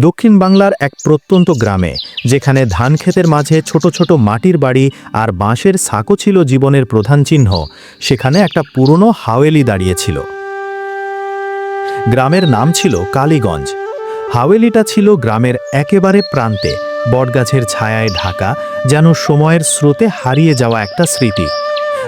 দক্ষিণ বাংলার এক প্রত্যন্ত গ্রামে, যেখানে ধান ক্ষেতের মাঝে ছোট ছোট মাটির বাড়ি আর বাঁশের সাঁকো ছিল জীবনের প্রধান চিহ্ন, সেখানে একটা পুরনো হাওয়েলি দাঁড়িয়েছিল। গ্রামের নাম ছিল কালীগঞ্জ। হাওয়েলিটা ছিল গ্রামের একেবারে প্রান্তে, বটগাছের ছায়ায় ঢাকা, যেন সময়ের স্রোতে হারিয়ে যাওয়া একটা স্মৃতি।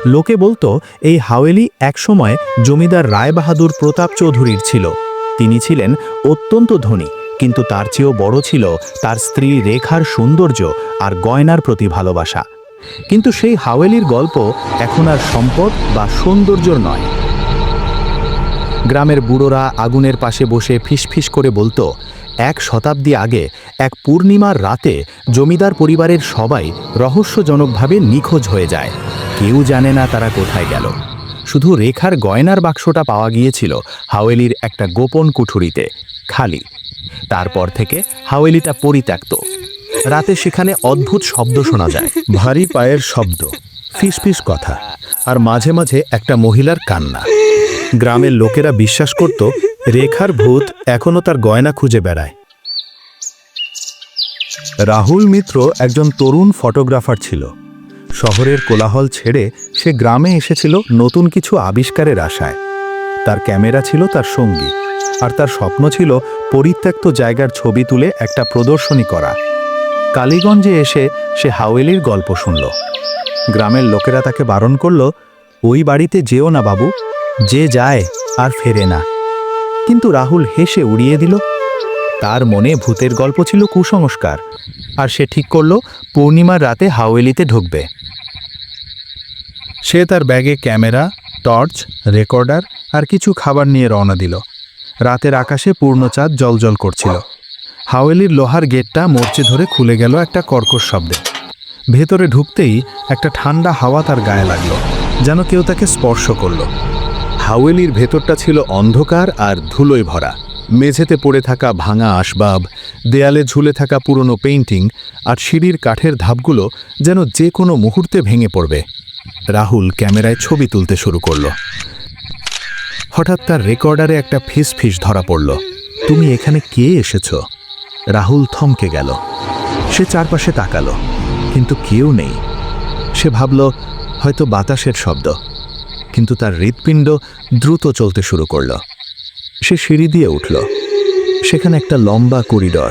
লোকে বলতো, এই হাওয়েলি একসময় জমিদার রায়বাহাদুর প্রতাপ চৌধুরীর ছিল। তিনি ছিলেন অত্যন্ত ধনী। কিন্তু তার চেয়েও বড় ছিল তার স্ত্রী রেখার সৌন্দর্য আর গয়নার প্রতি ভালোবাসা। কিন্তু সেই হাওয়েলির গল্প এখন আর সম্পদ বা সৌন্দর্যর নয়। গ্রামের বুড়োরা আগুনের পাশে বসে ফিসফিস করে বলতো, এক শতাব্দী আগে এক পূর্ণিমার রাতে জমিদার পরিবারের সবাই রহস্যজনকভাবে নিখোঁজ হয়ে যায়। কেউ জানে না তারা কোথায় গেল। শুধু রেখার গয়নার বাক্সটা পাওয়া গিয়েছিল হাওয়েলির একটা গোপন কুঠুরিতে। খালি। তারপর থেকে হাওয়েলিটা পরিত্যক্ত। রাতে সেখানে অদ্ভুত শব্দ শোনা যায়। ভারী পায়ের শব্দ, ফিসফিস কথা, আর মাঝে মাঝে একটা মহিলার কান্না। গ্রামের লোকেরা বিশ্বাস করত, রেখার ভূত এখনও তার গয়না খুঁজে বেড়ায়। রাহুল মিত্র একজন তরুণ ফটোগ্রাফার ছিল। শহরের কোলাহল ছেড়ে সে গ্রামে এসেছিল নতুন কিছু আবিষ্কারের আশায়। তার ক্যামেরা ছিল তার সঙ্গী। আর তার স্বপ্ন ছিল পরিত্যক্ত জায়গার ছবি তুলে একটা প্রদর্শনী করা। কালীগঞ্জে এসে সে হাওয়েলির গল্প শুনল। গ্রামের লোকেরা তাকে বারণ করল, ওই বাড়িতে যেও না বাবু, যে যায় আর ফেরে না। কিন্তু রাহুল হেসে উড়িয়ে দিল, তার মনে ভূতের গল্প ছিল কুসংস্কার, আর সে ঠিক করল পূর্ণিমার রাতে হাওয়েলিতে ঢুকবে। সে তার ব্যাগে ক্যামেরা, টর্চ, রেকর্ডার আর কিছু খাবার নিয়ে রওনা দিল। রাতের আকাশে পূর্ণচাঁদ জলজল করছিল। হাওয়েলির লোহার গেটটা মরচে ধরে খুলে গেল একটা কর্কশ শব্দে। ভেতরে ঢুকতেই একটা ঠান্ডা হাওয়া তার গায়ে লাগল, যেন কেউ তাকে স্পর্শ করল। হাওয়েলির ভেতরটা ছিল অন্ধকার আর ধুলোয় ভরা। মেঝেতে পড়ে থাকা ভাঙা আসবাব, দেয়ালে ঝুলে থাকা পুরনো পেইন্টিং আর সিঁড়ির কাঠের ধাপগুলো যেন যে কোনো মুহূর্তে ভেঙে পড়বে। রাহুল ক্যামেরায় ছবি তুলতে শুরু করল। হঠাৎ তার রেকর্ডারে একটা ফিস ফিস ধরা পড়ল। তুমি এখানে কে এসেছ? রাহুল থমকে গেল। সে চারপাশে তাকালো, কিন্তু কেউ নেই। সে ভাবল, হয়তো বাতাসের শব্দ। কিন্তু তার হৃৎপিণ্ড দ্রুত চলতে শুরু করল। সে সিঁড়ি দিয়ে উঠল। সেখানে একটা লম্বা করিডর,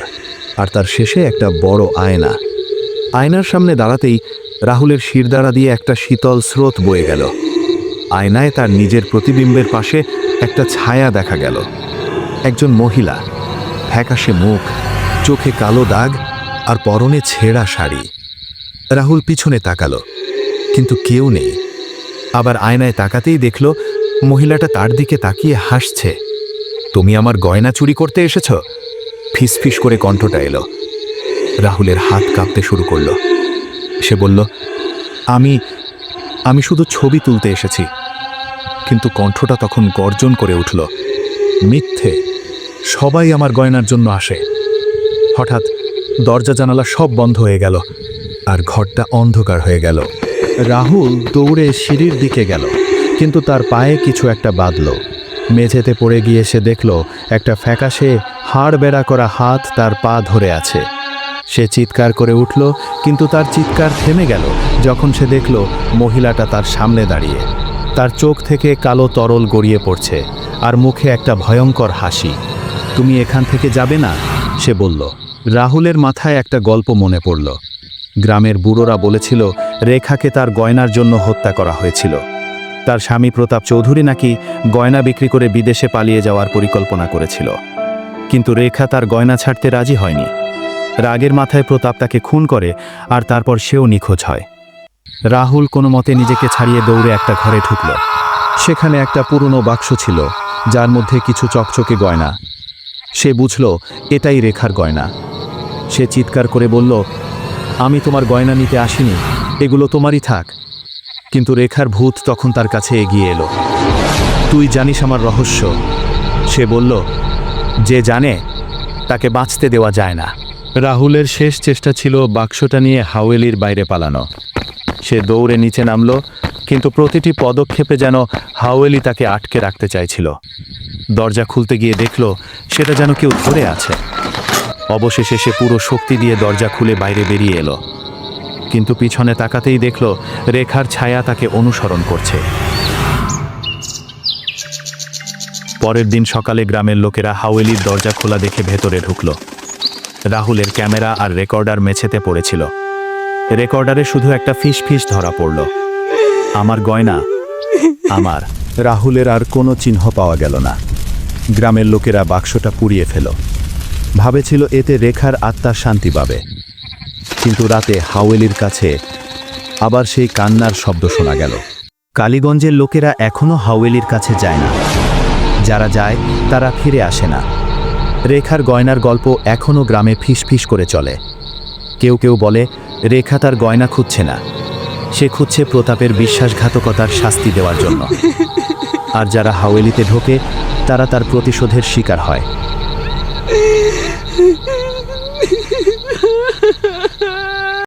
আর তার শেষে একটা বড় আয়না। আয়নার সামনে দাঁড়াতেই রাহুলের শিরদাঁড়া দিয়ে একটা শীতল স্রোত বয়ে গেল। আয়নায় তার নিজের প্রতিবিম্বের পাশে একটা ছায়া দেখা গেল। একজন মহিলা, ফ্যাকাশে মুখ, চোখে কালো দাগ আর পরনে ছেঁড়া শাড়ি। রাহুল পিছনে তাকালো, কিন্তু কেউ নেই। আবার আয়নায় তাকাতেই দেখল, মহিলাটা তার দিকে তাকিয়ে হাসছে। তুমি আমার গয়না চুরি করতে এসেছ? ফিসফিস করে কণ্ঠটা এলো। রাহুলের হাত কাঁপতে শুরু করল। সে বলল, আমি আমি শুধু ছবি তুলতে এসেছি। কিন্তু কণ্ঠটা তখন গর্জন করে উঠল। মিথ্যে। সবাই আমার গয়নার জন্য আসে। হঠাৎ দরজা জানালা সব বন্ধ হয়ে গেল আর ঘরটা অন্ধকার হয়ে গেল। রাহুল দৌড়ে সিঁড়ির দিকে গেল, কিন্তু তার পায়ে কিছু একটা বাঁধল। মেঝেতে পড়ে গিয়ে সে দেখল, একটা ফ্যাকাশে হাড় বেড়া করা হাত তার পা ধরে আছে। সে চিৎকার করে উঠল, কিন্তু তার চিৎকার থেমে গেল যখন সে দেখল মহিলাটা তার সামনে দাঁড়িয়ে। তার চোখ থেকে কালো তরল গড়িয়ে পড়ছে আর মুখে একটা ভয়ঙ্কর হাসি। তুমি এখান থেকে যাবে না? সে বলল। রাহুলের মাথায় একটা গল্প মনে পড়ল। গ্রামের বুড়োরা বলেছিল, রেখাকে তার গয়নার জন্য হত্যা করা হয়েছিল। তার স্বামী প্রতাপ চৌধুরী নাকি গয়না বিক্রি করে বিদেশে পালিয়ে যাওয়ার পরিকল্পনা করেছিল। কিন্তু রেখা তার গয়না ছাড়তে রাজি হয়নি। রাগের মাথায় প্রতাপ তাকে খুন করে আর তারপর সেও নিখোঁজ হয়। রাহুল কোনো মতে নিজেকে ছাড়িয়ে দৌড়ে একটা ঘরে ঢুকল। সেখানে একটা পুরনো বাক্স ছিল, যার মধ্যে কিছু চকচকে গয়না। সে বুঝল, এটাই রেখার গয়না। সে চিৎকার করে বলল, আমি তোমার গয়না নিতে আসিনি, এগুলো তোমারই থাক। কিন্তু রেখার ভূত তখন তার কাছে এগিয়ে এলো। তুই জানিস আমার রহস্য? সে বলল, যে জানে, তাকে বাঁচতে দেওয়া যায় না। রাহুলের শেষ চেষ্টা ছিল বাক্সটা নিয়ে হাওয়েলির বাইরে পালানো। সে দৌড়ে নিচে নামল, কিন্তু প্রতিটি পদক্ষেপে যেন হাওয়েলি তাকে আটকে রাখতে চাইছিল। দরজা খুলতে গিয়ে দেখল, সেটা যেন কেউ ধরে আছে। অবশেষে সে পুরো শক্তি দিয়ে দরজা খুলে বাইরে বেরিয়ে এলো। কিন্তু পিছনে তাকাতেই দেখল, রেখার ছায়া তাকে অনুসরণ করছে। পরের দিন সকালে গ্রামের লোকেরা হাওয়েলির দরজা খোলা দেখে ভেতরে ঢুকল। রাহুলের ক্যামেরা আর রেকর্ডার মেঝেতে পড়েছিল। রেকর্ডারে শুধু একটা ফিস ফিস ধরা পড়ল। আমার গয়না, আমার। রাহুলের আর কোনো চিহ্ন পাওয়া গেল না। গ্রামের লোকেরা বাক্সটা পুড়িয়ে ফেল। ভাবেছিল এতে রেখার আত্মা শান্তি পাবে। কিন্তু রাতে হাওয়েলির কাছে আবার সেই কান্নার শব্দ শোনা গেল। কালীগঞ্জের লোকেরা এখনও হাওয়েলির কাছে যায় না। যারা যায়, তারা ফিরে আসে না। রেখার গয়নার গল্প এখনও গ্রামে ফিসফিস করে চলে। কেউ কেউ বলে রেখা তার গয়না খুঁজছে না। সে খুঁজছে প্রতাপের বিশ্বাসঘাতকতার শাস্তি দেওয়ার জন্য। আর যারা হাওয়েলিতে ঢোকে তারা তার প্রতিশোধের শিকার হয়।